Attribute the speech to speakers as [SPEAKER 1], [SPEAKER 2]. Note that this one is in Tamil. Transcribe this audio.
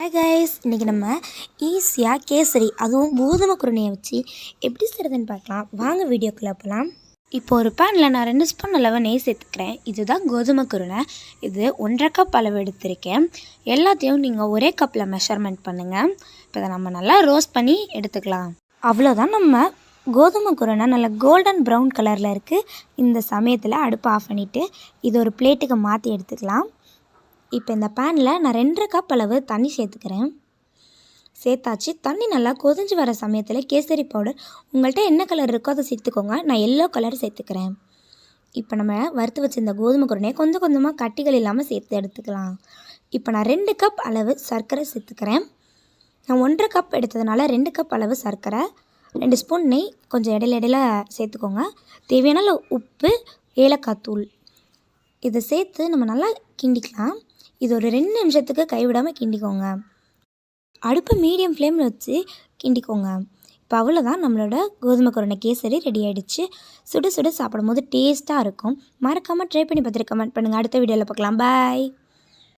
[SPEAKER 1] ஹாய் கைஸ் இன்றைக்கி நம்ம ஈஸியாக கேசரி அதுவும் கோதுமை குருணையை வச்சு எப்படி செய்கிறதுன்னு பார்க்கலாம். வாங்க வீடியோக்குள்ளே போகலாம் இப்போ ஒரு பேனில் நான் ரெண்டு ஸ்பூன் அளவு நெய் சேர்த்துக்கிறேன். இதுதான் கோதுமை குருணை. இது ஒன்றரை கப் அளவு எடுத்திருக்கேன். எல்லாத்தையும் நீங்கள் ஒரே கப்பில் மெஷர்மெண்ட் பண்ணுங்கள் இப்போ இதை நம்ம நல்லா ரோஸ்ட் பண்ணி எடுத்துக்கலாம். அவ்வளோதான் நம்ம கோதுமை குருணை நல்லா கோல்டன் ப்ரௌன் கலரில் இருக்குது இந்த சமயத்தில் அடுப்பு ஆஃப் பண்ணிவிட்டு இது ஒரு பிளேட்டுக்கு மாற்றி எடுத்துக்கலாம். இப்போ இந்த பேனில் நான் ரெண்டரை கப் அளவு தண்ணி சேர்த்துக்கிறேன். சேர்த்தாச்சு. தண்ணி நல்லா கொதிஞ்சு வர சமயத்தில் கேசரி பவுடர் உங்கள்கிட்ட என்ன கலர் இருக்கோ அதை சேர்த்துக்கோங்க. நான் எல்லோ கலர் சேர்த்துக்கிறேன். இப்போ நம்ம வறுத்து வச்சிருந்த கோதுமை குருணையை கொஞ்சம் கொஞ்சமாக கட்டிகள் இல்லாமல் சேர்த்து எடுத்துக்கலாம். இப்போ நான் ரெண்டு கப் அளவு சர்க்கரை சேர்த்துக்கிறேன். நான் ஒன்றரை கப் எடுத்ததுனால ரெண்டு கப் அளவு சர்க்கரை ரெண்டு ஸ்பூன் நெய் கொஞ்சம் இடையில இடையில சேர்த்துக்கோங்க. தேவையான உப்பு ஏலக்காய் தூள். இதை சேர்த்து நம்ம நல்லா கிண்டிக்கலாம். இது ஒரு ரெண்டு நிமிஷத்துக்கு கைவிடாமல் கிண்டிக்கோங்க. அடுப்பை மீடியம் ஃப்ளேமில் வச்சு கிண்டிக்கோங்க. இப்போ அவ்வளோதான் நம்மளோட கோதுமை குருணை கேசரி ரெடி ஆகிடுச்சு சுட சுட சாப்பிடும்போது டேஸ்ட்டாக இருக்கும். மறக்காமல் ட்ரை பண்ணி பார்த்துட்டு கமெண்ட் பண்ணுங்கள் அடுத்த வீடியோவில் பார்க்கலாம். பாய்